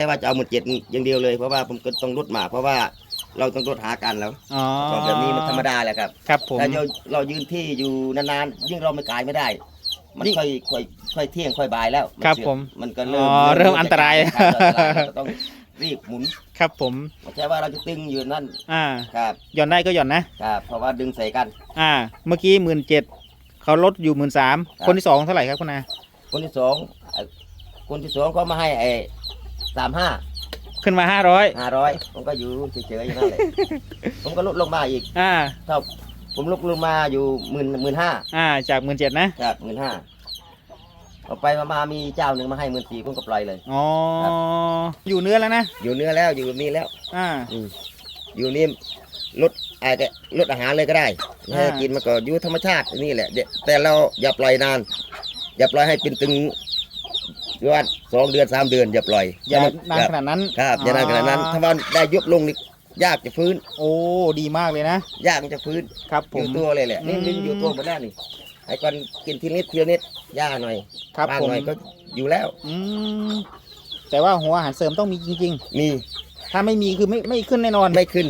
แต่ว่าจะเอาหมื่นเจ็ดอย่างเดียวเลยเพราะว่าผมก็ต้องลดหมาเพราะว่าเราต้องลดหากันแล้วอ๋อของแบบนี้มันธรรมดาแหละครับครับผมถ้าเราเรายืนที่อยู่นานๆยิ่งเราไม่กายไม่ได้ มันยิ่งค่อยค่อยค่อยเที่ยงค่อยบ่ายแล้วนครับเสื่อผมมันก็เริ่มอ๋อเริ่มอันตรายครับเริ่มอันตรายเราก็ต้องรีบหมุนครับผมไม่ใช่ว่าเราจะตึงอยู่นั่นอ่าครับหย่อนได้ก็หย่อนนะครับเพราะว่าดึงใส่กัน อ่า เมื่อกี้หมื่นเจ็ดเขาลดอยู่หมื่นสามครับคนที่สองเท่าไหร่ครับคุณอาคนที่สองเอ่อคนที่สองเขามาให้ไอ้ สามห้าขึ้นมาห้าร้อยห้าร้อยผมก็อยู่เฉยๆอย่างนั้นเลยผมก็ลดลงมาอีกอ่าถ้าผมลดลงมาอยู่หมื่นหมื่นห้าอ่า จากหมื่นเจ็ดนะครับหมื่นห้าเอาไปมามามีเจ้าหนึ่งมาให้หมื่นสี่ผมก็ปล่อยเลยอ๋อครับอยู่เนื้อแล้วนะอยู่เนื้อแล้วอยู่นี่แล้ว อ่าอืมอยู่นี่ลดอาจจะลดอาหารเลยก็ได้อ่าให้กินมาก็อยู่ธรรมชาตินี่แหละเดี๋ยวแต่เราอย่าปล่อยนาน อย่าปล่อยให้เป็นตึง ว่าสองเดือนสามเดือนอย่าปล่อยอย่าให้นานครับขนาดนั้นครับอย่านานขนาดนั้น ถ้าว่าได้ยุบลงนี่ยากจะฟื้น โอ้ดีมากเลยนะ ยากมันจะฟื้นครับผอมยู่ตัวเลยแหละนี่อืมนี่อยู่ตัวหมดแล้วนี่ไอ้ก่อนกินทีนิดทีละนิดย่าหน่อยครับบ้างผมหน่อยก็อยู่แล้วอืมแต่ว่าหัวอาหารเสริมต้องมีจริงมีๆถ้าไม่มีคือไม่ไม่ขึ้นแน่นอนไม่ขึ้น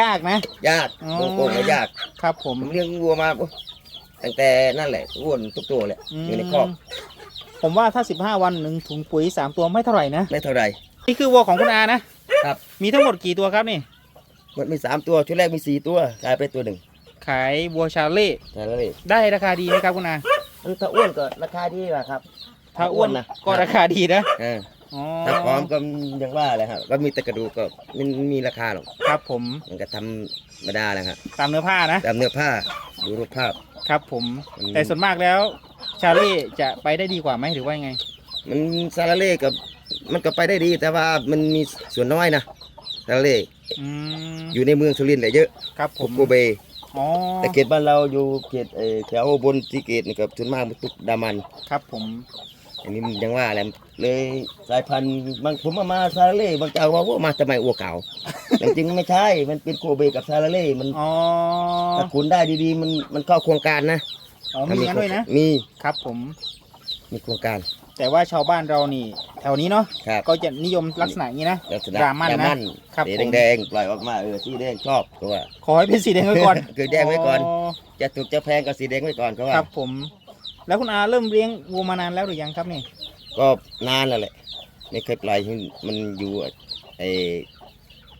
ยากนะ ยากอ๋อโกงโกงก็ยากครับ ผมผมเลี้ยงวัวมาโอ้ตั้งแต่นั่นแหละอ้วนทุกตัวแหละอยู่ในคอกม ผมว่าถ้า 15 วันหนึ่งถุงปุ๋ย 3 ตัวไม่เท่าไหร่นะ ไม่เท่าไหรนี่คือวัวของคุณอานะครับ มีทั้งหมดกี่ตัวครับนี่ มันมีสามตัวชุดแรกมีสี่ตัวกลายไปตัวหนึ่งขายวัวชาเล่แต่ละเลยได้ราคาดีไหมครับคุณอามันถ้าอ้วนก็ราคาดีกว่าครับ ถ้าอ้วนนะก็ราคาดีนะเอออ๋อถ้าพร้อมก็ยังว่าเลยครับก็มีแต่กระดูกก็มันไม่มีราคาหรอกครับผมมันก็ทำธรรมดาแหละครับตามเนื้อผ้านะตามเนื้อผ้าดูรูปภาพครับผมอืมแต่ส่วนมากแล้ว ชาเล่จะไปได้ดีกว่าไหมหรือว่ายังไง มันซาลาเล่กับมันก็ไปได้ดี แต่ว่ามันมีส่วนน้อยนะซาลาเล่อืมอยู่ในเมืองสุรินทร์แหละเยอะครับผพวมกโกเบ อ๋อแต่เขตบ้านเราอยู่เขตเอ่อแถวบนสีเกตนี่กับส่วนมากมันตุกดามัน ครับผมอันนี้มันยังว่าแหละเลยสายพันธุ์บางผมเอามาซาลาเล่บางเจ้าว่าว่ามาทำไมอ้วกเก่า แต่จริงไม่ใช่ มันเป็นโกเบกับซาลาเล่มันอ๋อถ้าคุณได้ดีๆ มันมันเข้าโครงการนะ อ๋อมีงั้นด้วยนะ มีครับผม มีโครงการ แต่ว่าชาวบ้านเรานี่ แถวนี้เนาะ ครับ ก็จะนิยมลักษณะอย่างนี้นะลักษณะดราม่านะดราม่าครับสีผม แดงๆปล่อยออกมาเออสีแดงชอบเพราะว่าขอให้เป็นสีแดงไว้ก่อน คือแดงไว้ก่อน จะถูกจะแพงก็สีแดงไว้ก่อนเขาว่าครับผม แล้วคุณอาเริ่มเลี้ยงวัวมานานแล้วหรือยังครับนี่ ก็นานแล้วแหละไม่เคยปล่อยให้มันอยู่ไอ้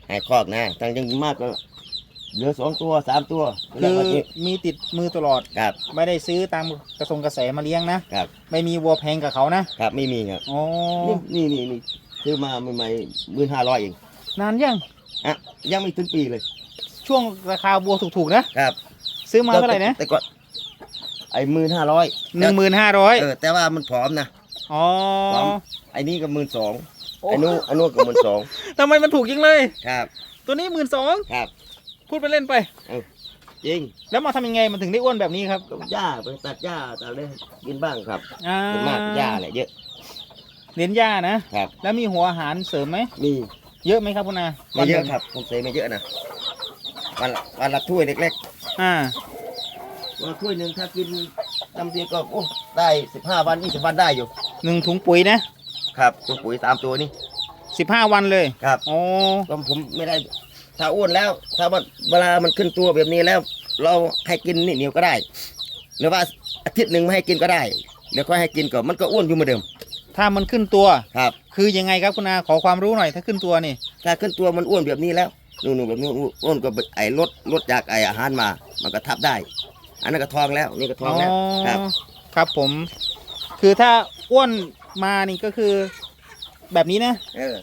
ไอ้คอกนะทั้งยังมากก็ เหลือสองตัวสามตัวคืแล้วอก็นี่มีติดมือตลอดครับไม่ได้ซื้อตามกระทรงกระแสมาเลี้ยงนะครับไม่มีวัวแพงกับเขานะครับไม่มีครับอ๋อนี่นี่นี่ซื้อมาใหม่ๆหมื่นห้าร้อยเองนานยังอะยังไม่ถึงปีเลย ช่วงราคาวัวถูกๆนะครับ ซื้อมาเท่าไหร่นะแต่ก็ไอ้หมื่นห้าร้อยหนึ่งหมื่นห้าร้อยเออแต่ว่ามันผอมนะอ๋อพร้อมไอ้นี่ก็หมื่นสองโอ้ไอ้นู้นไอ้นู้นก็หมื่นสองทำไมมันถูกจังเลยครับ ตัวนี้หมื่นสองครับ พูดไปเล่นไป จริงแล้วมาทำยังไงมันถึงได้อ้วนแบบนี้ครับ ก็หญ้าไปตัดหญ้าตัดอะไรกินบ้างครับอ่าส่วนมากหญ้าแหละเยอะเลี้ยงหญ้านะ ครับ แล้วมีหัวอาหารเสริมไหม มีเยอะไหมครับคุณอาไม่เยวันหอะนึ่งครับ ผมใส่ไม่เยอะนะวันละวันละถ้วยเล็กอ่า ๆวันละถ้วยหนึ่งถ้ากินจำเดียวก็โอ้ได้สิบห้าวันยี่สิบวันได้อยู่ หนึ่งถุงปุ๋ยนะครับตัวปุ๋ยสามตัวนี่สิบห้าวันเลย ครับอ๋อก็ผมไม่ได้ ถ้าอ้วนแล้ว ถ้าว่าเวลามันขึ้นตัวแบบนี้แล้ว เราให้กินนี่เหนียวก็ได้ หรือว่าอาทิตย์หนึ่งไม่ให้กินก็ได้เดี๋ยวค่อยให้กินก่อนมันก็อ้วนอยู่เหมือนเดิม ถ้ามันขึ้นตัวครับ คือยังไงครับคุณอาขอความรู้หน่อยถ้าขึ้นตัวนี่ ถ้าขึ้นตัวมันอ้วนแบบนี้แล้วนู่นๆแบบนี้อ้วนก็ไอ้ลดลดจากไอ้อาหารมา มันก็ทับได้ อันนั้นก็ทองแล้วนี่ก็ทองแล้วครับ ครับผม คือถ้าอ้วนมานี่ก็คือแบบนี้นะเออ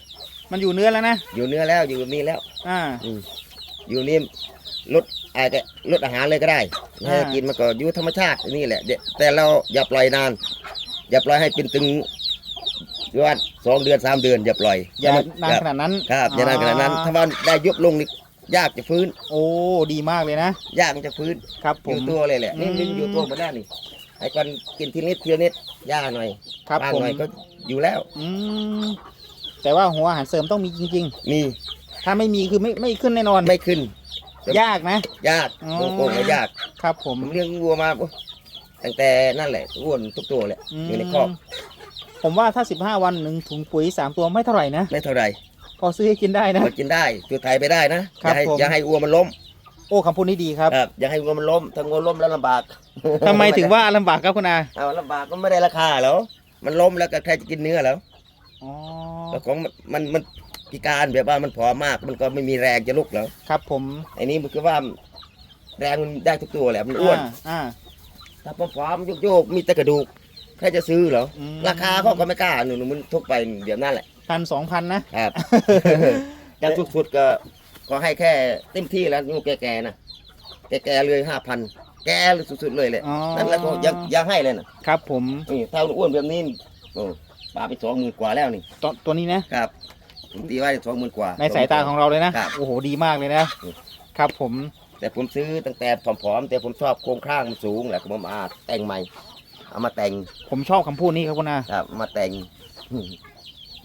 มันอยู่เนื้อแล้วนะ อยู่เนื้อแล้วอยู่แบบนี้แล้ว อ่า อืมอยู่นี่ลดอาจจะลดอาหารเลยก็ได้อ่าให้กินมันก็อยู่ธรรมชาตินี่แหละเดี๋ยวแต่เราอย่าปล่อยนาน อย่าปล่อยให้เป็นตึงว่าสองเดือนสามเดือน อย่าปล่อยอย่าให้นานครับขนาดนั้นครับอย่านานขนาดนั้น ถ้าว่าได้ยุบลงนี่ยากจะฟื้น โอ้ดีมากเลยนะ ยากมันจะฟื้นครับผอม ยู่ตัวเลยแหละนี่อืมนี่อยู่ตัวหมดแล้วนี่ไอ้ก่อนกินทีนิดทีละนิดย่าหน่อยครับบ้างผมหน่อยก็อยู่แล้ว อืม แต่ว่าหัวอาหารเสริมต้องมีจริง มีๆ ถ้าไม่มีคือไม่ไม่ขึ้นแน่นอน ไม่ขึ้น ยากนะ ยากอ๋อ โกงโกงก็ยาก ครับผม ผมเลี้ยงวัวมาโอ้ตั้งแต่นั่นแหละอ้วนทุกตัวแหละมอยู่ในคอกผมว่าถ้า 15 วันหนึ่งถุงปุ๋ย 3 ตัวไม่เท่าไหร่นะ ไม่เท่าไหร่พอซื้อให้กินได้นะ ก็กินได้ตัวไทยไปได้นะอครับย่าให้ผม อย่าให้วัวมันล้มโอ้คำพูดนี้ดีครับ ครับอย่าให้วัวมันล้มถ้าวัวล้มแล้วลำบากทำไมถึงว่าลำบากครับคุณอา เอาลำบากก็ไม่ได้ราคาแล้วมันล้มแล้วก็ใครจะกินเนื้อแล้ว อ๋อแล้วของมันมันมันพิการแบบว่ามันผอมมาก มันก็ไม่มีแรงจะลุกแล้วครับผมไอ้นี้มันคือว่าแรงมันได้ทุกตัวแหละมันอ้วนาอ่าถ้าผอมๆโยกๆมีแต่กระดูกใครจะซื้อเหรออืมราคาเขาก็ไม่กล้าหนูมันทุกไปเดี๋ยวนั่นแหละพันสองพันนะครับจะสุดๆก็ก็ให้แค่เต็มที่แล้วงูแก่ๆนะแก่ๆเลยห้าพันแก่เลยสุดๆเลยเลยอ๋อนั่นแหละก็ยังยังให้เลยนะครับผมนี่ถ้าอ้วนแบบนี้โอ้ ปลาไปสองหมื่นกว่าแล้วนี่ตัวตัวนี้นะครับผมตีไว้สองหมื่นกว่า ในสายตาของเราเลยนะครับ โอ้โหดีมากเลยนะอืมครับผม แต่ผมซื้อตั้งแต่ผอมๆแต่ผมชอบโครงข้างมันสูงแหละผมมาแต่งใหม่ เอามาแต่งผมชอบคำพูดนี้ครับคุณอาครับเอามาแต่ง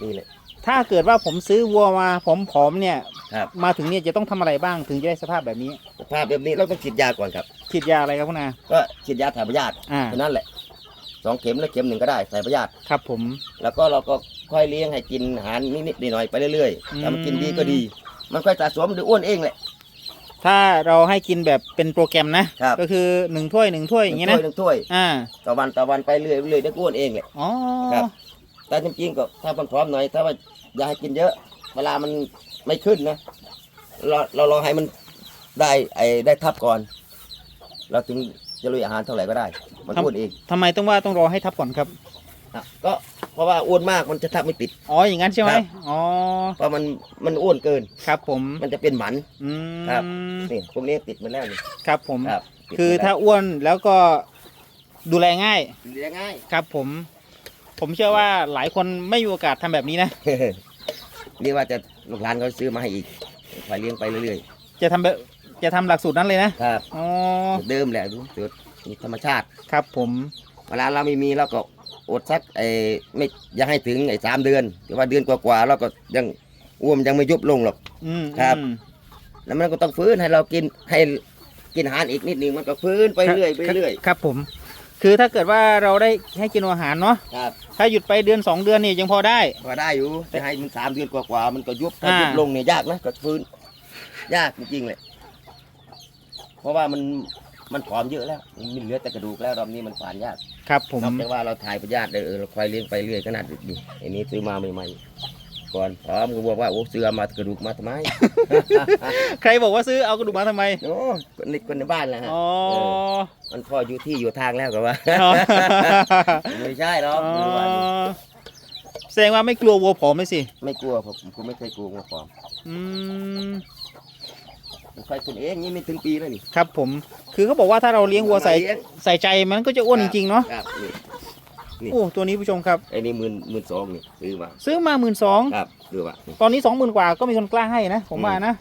นี่แหละ ถ้าเกิดว่าผมซื้อวัวมาผอมๆเนี่ย ครับ มาถึงเนี่ยจะต้องทำอะไรบ้างถึงจะได้สภาพแบบนี้สภาพแบบนี้เราต้องฉีดยาก่อนครับฉีดยาอะไรครับคุณอาก็ฉีดยาถ่ายพยาธิอ่าแค่นั้นแหละ สองเข็มแล้วเข็มหนึ่งก็ได้ถ่ายพยาธิครับผม แล้วก็เราก็ค่อยเลี้ยงให้กินอาหารนิดๆหน่อยๆไปเรื่อยอืมๆถ้ามันกินดีก็ดี มันค่อยสะสมหรืออ้วนเองแหละถ้าเราให้กินแบบเป็นโปรแกรมนะครับก็คือหนึ่งถ้วยหนึ่งถ้วยอย่างเงี้ยนะหนึ่งถ้วยอ่าต่อวันต่อวันไปเรื่อยๆเรื่อยๆเดี๋ยวก็อ้วนเองแหละอ๋อครับแต่จริงๆก็ถ้ามันพร้อมหน่อย ถ้าว่าอย่าให้กินเยอะ เวลามันไม่ขึ้นนะ เราเราลองให้มันได้ไอ้ได้ทับก่อน เราถึง จะลุยอาหารเท่าไหร่ก็ได้ มันอ้วนเองทำไมต้องว่าต้องรอให้ทับก่อนครับ อะก็เพราะว่าอ้วนมากมันจะทับไม่ติด อ๋ออย่างนั้นใช่ไหมครับ อ๋อเพราะมันมันอ้วนเกิน ครับผมมันจะเป็นหมัน อืมครับ นี่พวกนี้ติดมันแล้วนี่ครับผม ครับติดคือมันแล้วถ้าอ้วนแล้วก็ดูแลง่ายเลี้ยงง่าย ครับผม ผมเชื่อว่าหลายคนไม่มีโอกาสทำแบบนี้นะ นี่ว่าจะลูกหลานเขาซื้อมาให้อีกคอยเลี้ยงไปเรื่อยจะทำแบบ จะทำหลักสูตรนั้นเลยนะๆครับอ๋อเดิมแหละดูสูตรนี่ธรรมชาติ ครับผมเวลาเราไม่มีเราก็อดสักไอ้ไม่อยังให้ถึงไอ้สามเดือนหรือว่าเดือนกว่าๆเราก็ยังอ้วมนยังไม่ยุบลงหรอก อืมครับ อืมแล้วมันก็ต้องฟื้นให้เรากินให้กินอาหารอีกนิดหนึงมันก็ฟื้นไปเรื่อยไปเรื่อยครับผม คือถ้าเกิดว่าเราได้ให้กินอาหารเนาะครับถ้าหยุดไปเดือนสองเดือนนี่ยังพอได้พอได้อยู่แต่ให้มันสามเดือนกว่าๆมันก็ยุบถ้าอ่ายุ ยุบลงเนี่ยยากนะก็ฟื้น ยากจริงๆเลยเพ ราะว่ามันมันผอมเยอะแล้วมันเหลือแต่กระดูกแล้วรอบนี้มันฝานยากครับผมนอกจากว่าเราถ่ายพยาธิได้เออเราคอยเลี้ยงไปเรื่อยขนาดนี้ไอ้นี้ซื้อมาใหม่ๆก่อนพร้อมก็บอกว่าโอ้ซื้อมากระดูกมาทำไม ใครบอกว่าซื้อเอากระดูกมาทำไมโอ้คนในคนในบ้านแหละฮะอ๋อเออมันพออยู่ที่อยู่ทางแล้วก็ว่าอ๋อไม่ใช่หรอกอ๋อคือว่านี่แสดงว่าไม่กลัววัวผอมไหมสิ ไม่กลัวผมผมไม่เคยกลัวงูปลอมอืม ผมเคยคุณเองนี่ไม่ถึงปีแล้วนี่ครับผม คือเขาบอกว่าถ้าเราเลี้ยงวัวใส่เลี้ยงใส่ใจมันก็จะอ้วนจริงๆเนาะครับนี่นี่โอ้ตัวนี้ผู้ชมครับไอ้นี่หมื่นหมื่นสองนี่ซื้อมาซื้อมาหมื่นสองครับดูว่านี่ตอนนี้สองหมื่นกว่าก็มีคนกล้าให้นะผมว่านะ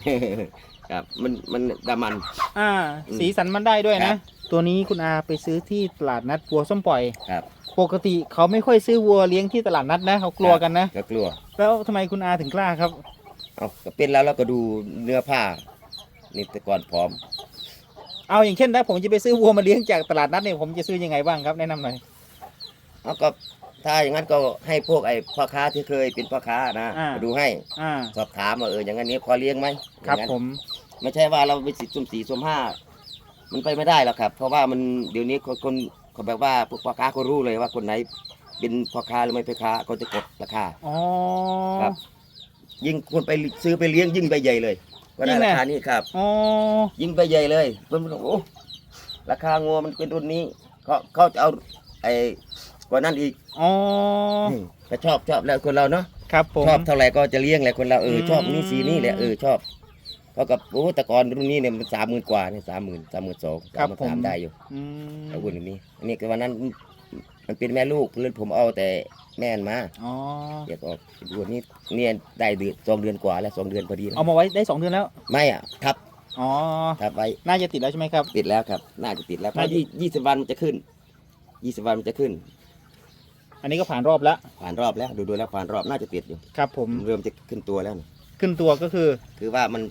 ครับมันมันดามัน อ่าอืมสีสันมันได้ด้วยครันะบตัวนี้คุณอาไปซื้อที่ตลาดนัดวัวส้มปล่อยครับปกติเขาไม่ค่อยซื้อวัวเลี้ยงที่ตลาดนัดนะเขากลัวกันนะก็กลัว แล้วทำไมคุณอาถึงกล้าครับ เอาก็เป็นแล้วเราก็ดูเนื้อผ้า นี่แต่ก่อนพร้อม เอาอย่างเช่นถ้าผมจะไปซื้อวัวมาเลี้ยงจากตลาดนัดเนี่ยผมจะซื้อยังไงบ้างครับแนะนำหน่อยเอาก็ถ้าอย่างนั้นก็ให้พวกไอ้พ่อค้าที่เคยเป็นพ่อค้านะอ่า มาดูให้อ่า สอบถามว่าเอออย่างนั้นนี้พอเลี้ยงไหมครับอย่างนั้นผมไม่ใช่ว่าเราไปสิสุ่มสี่สุ่มห้ามันไปไม่ได้หรอกครับ เพราะว่ามันเดี๋ยวนี้คนคนเขาแบบว่าพวกพ่อค้าเขารู้เลยว่าคนไหนเป็นพ่อค้าหรือไม่เป็นพ่อค้าเขาจะกดราคา อ๋อครับ ยิ่งคนไปซื้อไปเลี้ยงยิ่งไปใหญ่เลย ว่าได้ยิ่งไงราคานี้ครับ อ๋อ ยิ่งไปใหญ่เลยเพิ่นบอกโอ้ราคางัวมันเป็นรุ่นนี้เขาเขาจะเอาไอ้กว่านั้นอีกอ๋อก็ชอบชอบแล้วคนเราเนาะครับผม ชอบเท่าไหร่ก็จะเลี้ยงแหละคนเราเอออืมชอบนี่สีนี่แหละเออชอบเพราะกับโอ้แต่ก่อนรุ่นนี้เนี่ยมันสามหมื่นกว่าเนี่ยสามหมื่นสามหมื่นสองสามหมื่นสามได้อยู่อืมเอาวุ่นอันนี้อันนี้ก็วันนั้น มันเป็นแม่ลูกเลยผมเอาแต่แม่นมาอ๋อเดี๋ยวก็ดูนี่เนี่ยได้เดือนสองเดือนกว่าแล้วสองเดือนพอดีแล้วเอามาไว้ได้สองเดือนแล้ว ไม่อะทับอ๋อทับไว้น่าจะติดแล้วใช่ไหมครับ ติดแล้วครับ น่าจะติดแล้วเพน่าราะจะยี่ยี่สิบวันมันจะขึ้นยี่สิบวันมันจะขึ้น อันนี้ก็ผ่านรอบแล้วผ่านรอบแล้วดูดูแล้วผ่านรอบน่าจะติดอยู่ครับ ผมเริ่มจะขึ้นตัวแล้วนี่ขึ้นตัวก็คือ คือว่ามัน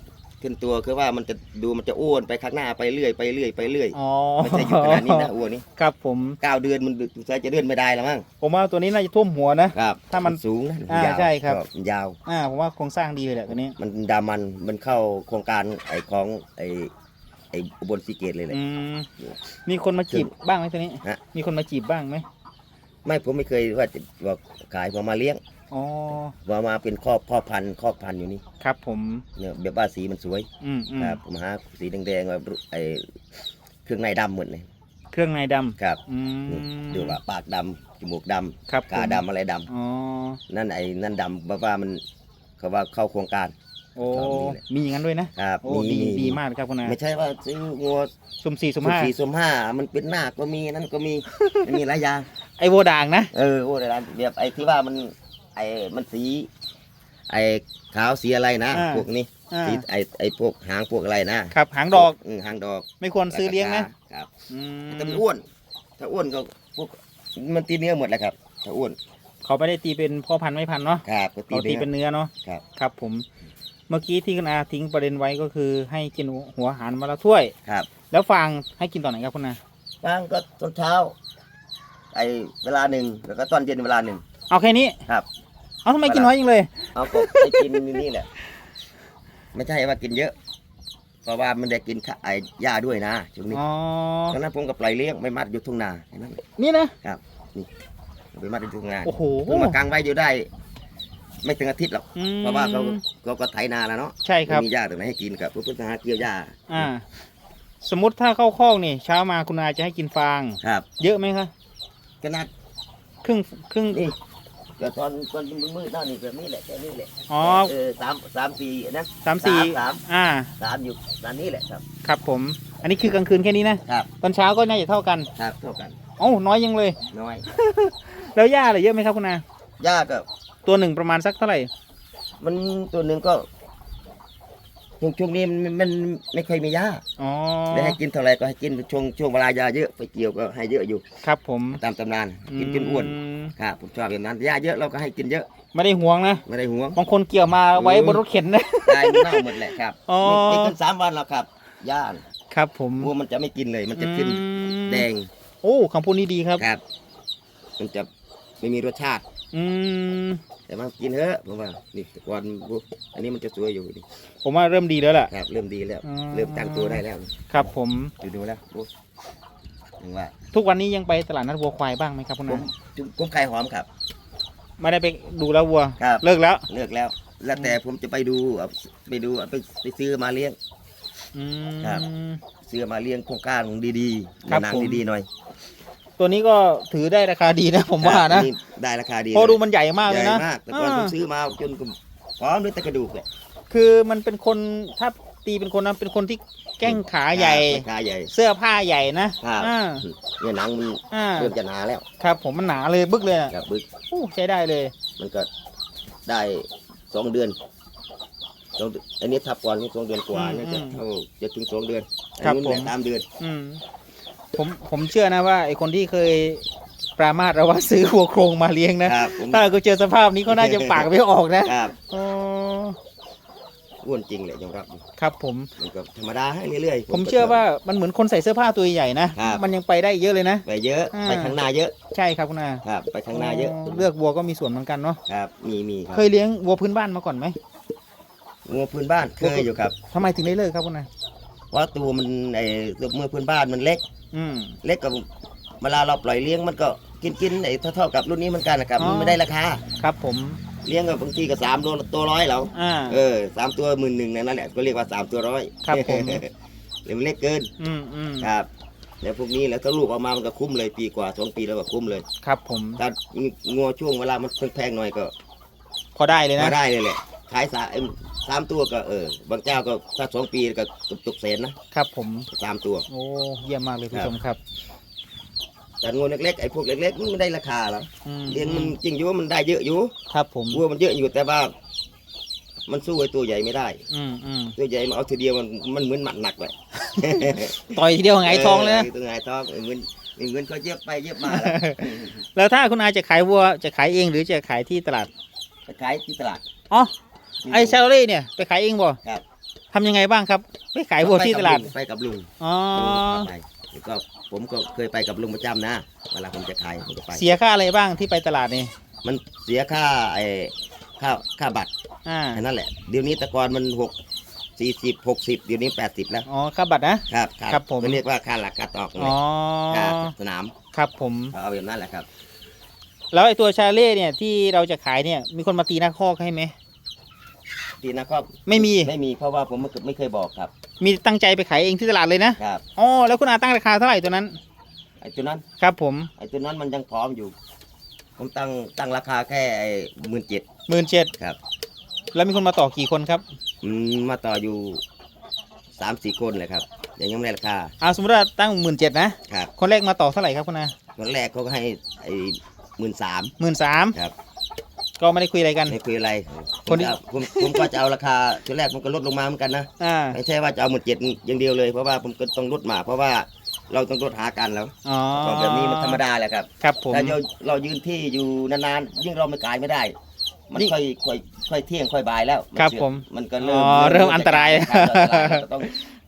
ขึ้นตัวคือว่ามันจะดูมันจะอ้วนไปข้างหน้าไปเรื่อยไปเรื่อยไปเรื่อยอ๋อไม่ใช่อยู่ขนาดนี้นะอ้วนนี่ครับผมเก้าเดือนมันใช้จะเดือนไม่ได้แล้วมั้งผมว่าตัวนี้น่าจะท่วมหัวนะครับถ้ามันสูงนะอ่ายาวใช่ครับมันยาวอ่าผมว่าโครงสร้างดีเลยแหละตัวนี้ มันดามันมันเข้าโครงการไอ้ของไอ้ไอ้อุบลซีเกตเลยแหละอืมมีคนมาจีบบ้างไหมตัวนี้ฮะมีคนมาจีบบ้างไหมไม่ผมไม่เคยว่าจะบอกขายผมมาเลี้ยง อ๋อมามาเป็นครอบพ่อพันธุ์ครอบพันธุ์อยู่นี่ครับผมเนี่ยแบบว่าสีมันสวยอืมอืมครับผมหาสีแดงๆว่าไอ้เครื่องในดำหมดเลยเครื่องในดำครับอืมนี่ดูว่าปากดำจมูกดำครับกาผมดำอะไรดอ๋อำนั่นไอ้นั่นดำเพราะว่ามันเขาว่าเข้าโครงการโอ้ครับนี่แหละมีอย่างนั้นด้วยนะครับโอ้ดีดีมากเลยครับคุณอาไม่ใช่ว่าซื้องัวสุ่มสี่สุ่มสุ่มห้าสี่สุ่มห้ามันเป็นหน้าก็มีนั่นก็มีมันมีหลายอย่างไอโวด่างนะเออโอ้แต่ละแบบไอ้ที่ว่ามัน ไอ้มันสี ไอ้ขาวสีอะไรนะอ่า พวกนี้อ่าสีไอ้ไอ้พวกหางพวกอะไรนะครับหางดอกมหางดอกไม่ควรซื้อเลี้ยงนะครับอืมแต่มันอ้วน ถ้าอ้วนก็พวกมันตีเนื้อหมดแหละครับถ้าอ้วนเขาไม่ได้ตีเป็นพ่อพันธุ์ไม่พันธุ์เนาะครับก็ตีเขาตีเนื้อเป็นเนื้อเนาะครับ ครับ ผม เมื่อกี้ที่คุณอาทิ้งประเด็นไว้ก็คือ ให้กินหัวอาหารมาละถ้วย ครับ แล้วฟางให้กินตอนไหนครับคุณอาบางก็ตอนเช้า ไอ้เวลาหนึ่งแล้วก็ตอนเย็นเวลาหนึ่ง เอาแค่นี้ครับ เอาทำไมกินน้อยจังเลย เอาก็ให้กินนี่แหละ ไม่ใช่ว่ากินเยอะ เพราะว่ามันได้กินข้าไอ้หญ้าด้วยนะช่วงนี้อ๋อตอนนั้นผมก็ปล่อยเลี้ยงไม่มัดอยู่ทุ่งนาเห็นไหมนี่นะไปมัดอยู่ทุ่งนาโอ้โหเพิ่งมากางไว้อยู่ได้ ไม่ถึงอาทิตย์หรอก อืมเพราะว่าเขาเขาก็ไถนาแล้วเนาะใช่ครับ ไม่มีหญ้าตรงไหนให้กินกับเพื่อนหาเกี่ยวหญ้าอ่า สมมติถ้าเข้าคอกนี่เช้ามาคุณอาจะให้กินฟาง ครับ เยอะไหมคะ ขนาดครึ่งครึ่งนี่ ก็ตอนตอนมืดๆเนาะนี่แบบนี้แหละแค่นี้แหละอ๋อเออสามสามสี่นะสามสี่สามอ่าสามอยู่ตอนนี้แหละครับ ครับผม อันนี้คือกลางคืนแค่นี้นะครับ ตอนเช้าก็น่าจะเท่ากันครับเท่ากันโอ้าน้อยยังเลย น้อย แล้วหญ้าอะไรเยอะไหมครับคุณอาหญ้าก็ตัวหนึ่งประมาณสักเท่าไหร่ มันตัวหนึ่งก็ ช่วงช่วงนี้มันมันไม่ค่อยมีหญ้าอ๋อได้ให้กินเท่าไหรก็ให้กินช่วงช่วงเวลายาเยอะไปเกี่ยวก็ให้เยอะอยู่ ครับผมตามตำนานกินจนอ้วนมครับผมชอบอย่างนั้นหญ้าเยอะเราก็ให้กินเยอะไม่ได้ห่วงนะไม่ได้ห่วงบางคนเกี่ยวมาไว้เออบนรถเข็นนะได้มันเน่าหมดแหละครับอ๋อ ไม่ไม่เกินสามวันหรอกครับหญ้าน่ะครับผมวัวมันจะไม่กินเลย มันจะขึ้นอืมแดงโอ้คำพูดนี้ดีครับครับ มันจะไม่มีรสชาติ อืมแต่มันกินเถอะผมว่านี่แต่ก่อนวัวอันนี้มันจะสวยอยู่นี่ผมว่าเริ่มดีแล้วล่ะครับ เริ่มดีแล้ว อืม เริ่มตั้งตัวได้แล้วครับผมดูดูแล้วโอ้ยังว่าทุกวันนี้ยังไปตลาดนัดวัวควายบ้างไหมครับคุณผอามผมไก่หอมครับ ไม่ได้ไปดูแล้ววัว ครับ เลิกแล้วเลิกแล้ว แล้วแต่ผมจะไปดูเอาไปดูเอาไปไปซื้อมาเลี้ยง อืม ครับ ซื้อมาเลี้ยงโครงการของดีๆครับหนังผม ดีๆหน่อย ตัวนี้ก็ถือได้ราคาดีนะผมว่าครันะบได้ราคาดีเพราะเลยดูมันใหญ่มากเลยใหญ่นะมากแต่ก่อนอ่าผมซื้อมาจนพร้อมด้วยแต่กระดูกเลยคือมันเป็นคนถ้าตีเป็นคนนะเป็นคนที่แก้งขาใหญ่ขาใหญ่ เสื้อผ้าใหญ่นะครับอ่าเนี่ยหนังมันอ่าเริ่มจะหนาแล้ว ครับผมมันหนาเลยบึกเลยอะครับบึกโอ้ใช้ได้เลย มันก็ได้สองเดือนสองเดือนอันนี้ทับก่อนนี่สองเดือนกว่าอืมเนี่ยจะอืมเท่าจะถึงสองเดือนครับอันนู้นเนี่ยผมตามเดือนอืม ผมผมเชื่อนะว่าไอคนที่เคยปรามาสเราว่าซื้อหัวโครงมาเลี้ยงนะครับผมถ้าเขาเจอสภาพนี้เขาน่าจะปากไม่ออกนะครับอ๋ออ้วนจริงเลยยอมรับครับผมมันก็ธรรมดาให้เรื่อยๆผมก็เชื่อว่ามันเหมือนคนใส่เสื้อผ้าตัวใหญ่นะครับมันยังไปได้เยอะเลยนะ ไปเยอะอ่าไปข้างหน้าเยอะ ใช่ครับคุณอาครับไปข้างหน้าเยอะ เลือกวัวก็มีส่วนเหมือนกันเนาะครับมีมีครับเคยเลี้ยงวัวพื้นบ้านมาก่อนไหมงัวพื้นบ้านเคยอยู่ครับทำไมถึงได้เลิกครับคุณอาเพราะตัวมันไอ้ตัวมือพื้นบ้านมันเล็ก อืม เล็กกับเวลาเราปล่อยเลี้ยงมันก็กินกินไอ้เท่าๆกับรุ่นนี้เหมือนกันนะครับอ๋อ มันไม่ได้ราคาครับผม เลี้ยงกับบางทีก็สามตัวตัวร้อยเราอ่า เออสามตัวหมื่นหนึ่งนั่นแหละก็เรียกว่าสามตัวร้อยครับผม เดี๋ยวมันเล็กเกินอืมอืมครับแล้วพวกนี้แล้วถ้าลูกออกมามันก็คุ้มเลยปีกว่าสองปีแล้วก็คุ้มเลยครับผม ถ้างัวช่วงเวลามันแพงๆหน่อยก็ พอได้เลยก็นะได้เลยแหละขายสามเอิ่ม สามตัวก็เออบางเจ้าก็ถ้าสองปีก็ตกๆแสนนะครับผมสามตัว โอ้เยี่ยมมากเลยผู้ชมครับแต่งัวเล็กๆไอ้พวกเล็กๆมันไม่ได้ราคาหรอกอืมเลี้ยงมันจริงอยู่ว่ามันได้เยอะอยู่ครับผมวัวมันเยอะอยู่แต่ว่า มันสู้ไอ้ตัวใหญ่ไม่ได้ อืมอืมตัวใหญ่มาเอาทีเดียวมันมันเหมือนหมัดหนักเลยต่อยทีเดียวไงายท้องเลยนะตัวไงายท้องเงินเงินเขาเย็บไปเย็บมาแล้วแล้วถ้าคุณอาจะขายวัวจะขายเองหรือจะขายที่ตลาดไปขายที่ตลาดอ๋อ ไอชาโรเล่เนี่ยไปขายเองบ่ครับ ทำยังไงบ้างครับ ไปขายวัวที่ตลาด ไปกับลุงอ๋อลุงพาไปแล้วก็ผมก็เคยไปกับลุงประจำนะ เวลาผมจะขายผมก็ไป เสียค่าอะไรบ้างที่ไปตลาดนี่มันเสียค่าไอ้ค่าค่าบัตรอ่า แค่นั้นแหละ เดี๋ยวนี้แต่ก่อนมันหกสี่สิบหกสิบเดี๋ยวนี้แปดสิบแล้ว อ๋อ ค่าบัตรนะ ครับครับผม ก็เรียกว่าค่าหลักค่าตอกเลอ๋ยอ ค่าสนามครับผม เอาแบบนั้นแหละครับ แล้วไอ้ตัวชาเล่เนี่ยที่เราจะขายเนี่ย มีคนมาตีหน้าคอกให้ไหม ทีนะครับ ไม่มี ไม่มีเพราะว่าผมไม่ไม่เคยบอกครับ มีตั้งใจไปขายเองที่ตลาดเลยนะครับ อ๋อแล้วคุณอาตั้งราคาเท่าไหร่ตัวนั้น ไอ้ตัวนั้น ครับผมไอ้ตัวนั้นมันยังพร้อมอยู่ ผมตั้งตั้งราคาแค่ไอ้หมื่นเจ็ดหมื่นเจ็ดครับแล้วมีคนมาต่อกี่คนครับ อืมมาต่ออยู่สามสี่คนเลยครับ ยังยังไม่ได้ราคาเอาสมมติว่าตั้งหมื่นเจ็ดนะ ครับ คนแรกมาต่อเท่าไหร่ครับคุณอาคนแรกเขาก็ให้ไอ้หมื่นสามหมื่นสามครับ ก็ไม่ได้คุยอะไรกัน ไม่คุยอะไรคนที่ผมจะผมผมก็จะเอาราคาทีแรกผมก็ลดลงมาเหมือนกันนะอ่าไม่ใช่ว่าจะเอาหมื่นเจ็ดอย่างเดียวเลยเพราะว่าผมก็ต้องลดมา เพราะว่าเราต้องลดหากันแล้วอ๋อของแบบนี้มันธรรมดาแหละครับครับผมถ้าเราเรายืนที่อยู่นานๆยิ่งเราไม่ขายไม่ได้ มันนี่ค่อยค่อยค่อยเที่ยงค่อยบ่ายแล้วนครับเสื่อผมมันก็เริ่มอ๋อเริ่มอันตรายครับอันตรายเราก็ต้อง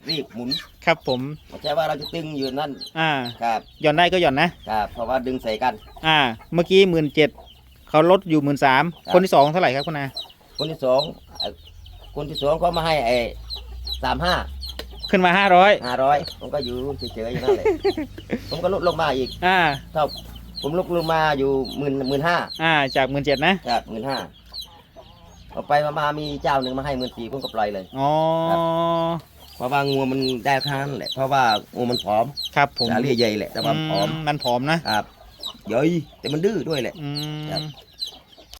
รีบหมุนครับผมไม่ใช่ว่าเราจะตึงอยู่นั่นอ่าครับหย่อนได้ก็หย่อนนะครับเพราะว่าดึงใส่กัน อ่า เมื่อกี้หมื่นเจ็ด เขาลดอยู่หมื่นสามครับคนที่สองเท่าไหร่ครับคุณอาคนที่สองเอ่อคนที่สองเขามาให้ไอ้สามห้าขึ้นมาห้าร้อยห้าร้อยผมก็อยู่เฉยๆอย่างนั้นเลยผมก็ลดลงมาอีกอ่าเท่าผมลดลงมาอยู่หมื่นหมื่นห้าอ่า จากหมื่นเจ็ดนะครับหมื่นห้าเอาไปมามามีเจ้าหนึ่งมาให้หมื่นสี่ผมก็ปล่อยเลยอ๋อครับเพราะว่างัวมันได้ค่านั้นแหละเพราะว่างัวมันผอมครับผมสาเรียใหญ่แหละแต่ว่าผอมมันผอมนะครับใหญ่แต่มันดื้อด้วยแหละอืครับม